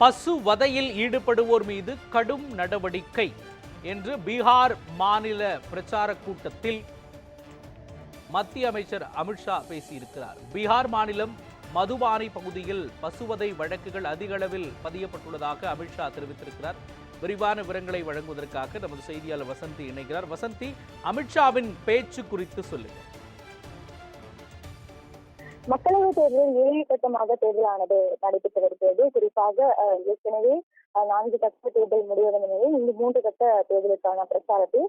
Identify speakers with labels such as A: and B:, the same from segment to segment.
A: பசு வதையில் ஈடுபடுவோர் மீது கடும் நடவடிக்கை என்று பீகார் மாநில பிரச்சார கூட்டத்தில் மத்திய அமைச்சர் அமித்ஷா பேசியிருக்கிறார். பீகார் மாநிலம் மதுபானை பகுதியில் பசுவதை வழக்குகள் அதிக அளவில் பதியப்பட்டுள்ளதாக அமித்ஷா தெரிவித்திருக்கிறார். விரிவான விவரங்களை வழங்குவதற்காக நமது செய்தியாளர் வசந்தி இணைகிறார். வசந்தி அமித்ஷாவின் பேச்சு குறித்து சொல்லுங்கள்.
B: மக்களவைத் தேர்தலில் ஏழு கட்டமாக தேர்தலானது நடைபெற்று வருகிறது குறிப்பாக ஏற்கனவே நான்கு கட்ட தேர்தல் முடிவடைந்த நிலையில் இந்த மூன்று கட்ட தேர்தலுக்கான பிரச்சாரத்தில்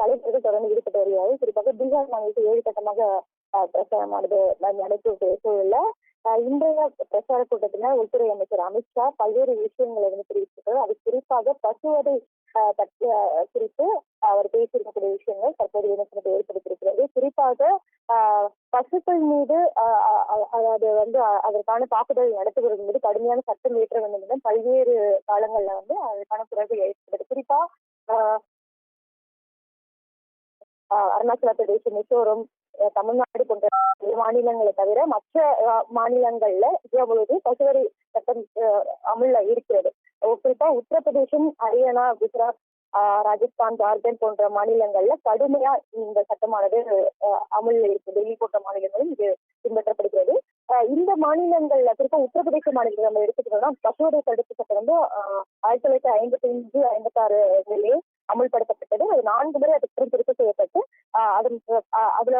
B: தலைவர்கள் தொடர்ந்து ஈடுபட்டு வருகிறார்கள். குறிப்பாக பீகார் மாநிலத்தில் ஏழு கட்டமாக பிரச்சாரமானது நடைபெற்ற சூழல்ல இன்றைய பிரச்சார கூட்டத்தில் உள்துறை அமைச்சர் அமித்ஷா பல்வேறு விஷயங்களை வந்து தெரிவித்திருக்கிறார். அது குறிப்பாக பசுவதை குறித்து அவர் பேசியிருக்கக்கூடிய விஷயங்கள் தற்போது விமர்சனத்தை பசுக்கள் மீது அதாவது வந்து அதற்கான தாக்குதல் நடத்துவது மீது கடுமையான சட்டம் ஏற்ற வேண்டும் பல்வேறு காலங்கள்ல வந்து அதற்கான குரல்கள் ஏற்பட்டது குறிப்பா அருணாச்சல பிரதேசம் மிசோரம் அஹ் தமிழ்நாடு போன்ற மாநிலங்களை தவிர மற்ற மாநிலங்கள்ல இந்தியா பசுவரி சட்டம் அமுல்ல இருக்கிறது. குறிப்பா உத்தரப்பிரதேசம் ஹரியானா குஜராத் ராஜஸ்தான் ஜார்க்கண்ட் போன்ற மாநிலங்கள்ல கடுமையா இந்த சட்டமானது அஹ் இருக்கு டெல்லி போன்ற மாநிலங்களும் இது பின்பற்றப்படுகிறது. இந்த மாநிலங்கள்ல குறிப்பா உத்தரப்பிரதேச மாநிலத்தில் நம்ம எடுத்துக்கிட்டோம்னா பசுவதை தடுப்பு சட்டம் வந்து ஆயிரத்தி தொள்ளாயிரத்தி ஐம்பத்தி அஞ்சு ஐம்பத்தி ஆறு அமல்படுத்தப்பட்டது. அது நான்கு முறை அதுக்கு திருத்தம் செய்யப்பட்டு அஹ் அதன் அதுல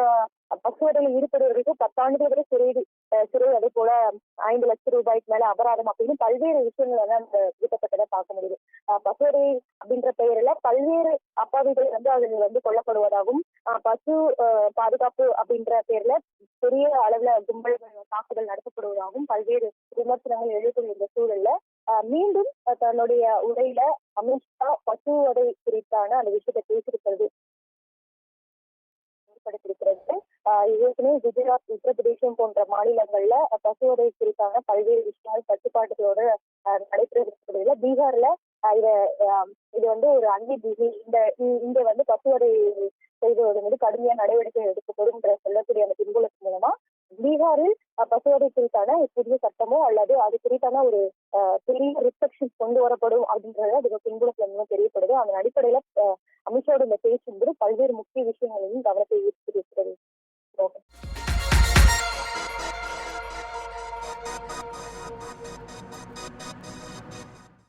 B: பசுவதையில் ஈடுபடுவதற்கு பத்தாண்டுகள் வரை சிறை சிறை அதே போல ஐந்து லட்சம் ரூபாய்க்கு மேல அபராதம் அப்படின்னு பல்வேறு விஷயங்கள் வந்து அந்த விதிக்கப்பட்டதை பார்க்க முடியுது. அஹ் அப்படின்ற பெயரில் பல்வேறு அப்பாவிகள் வந்து அதில் வந்து கொல்லப்படுவதாகவும் பசு பாதுகாப்பு அப்படின்ற பேர்ல பெரிய அளவுல கும்பல்கள் தாக்குதல் நடத்தப்படுவதாகவும் பல்வேறு விமர்சனங்கள் எழுதக்கூடிய இந்த சூழல்ல அஹ் மீண்டும் தன்னுடைய உரையில அமித்ஷா பசுவதை குறித்தான அந்த விஷயத்தை பேசியிருக்கிறது. ஏற்படுத்தியிருக்கிறது. ஏற்கனவே குஜராத் உத்தரப்பிரதேசம் போன்ற மாநிலங்கள்ல பசுவதை குறித்தான பல்வேறு விஷயங்கள் கட்டுப்பாடுகளோட ஆஹ் பீகார்ல இத இது வந்து ஒரு அந்தி பிசி இந்த இங்க வந்து பசுவதை செய்வது மீது கடுமையா நடவடிக்கை எடுக்கப்படும் என்ற சொல்லக்கூடிய அந்த பின்புலத்தின் மூலமா பீகாரில் பசுவதை குறித்தான புதிய சட்டமோ அல்லது அது குறித்தான ஒரு பெரிய ரிஸ்ட்ரிக்ஷன் கொண்டு வரப்படும் அப்படின்றத அதுக்கு பின்புலத்துல மூலம் தெரியப்படுது. அதன் அடிப்படையில ஆஹ், அமித்ஷாவோட இந்த பேச்சு என்பது பல்வேறு முக்கிய விஷயங்களையும் கவனத்தை ஈர்த்திருக்கிறது Okay.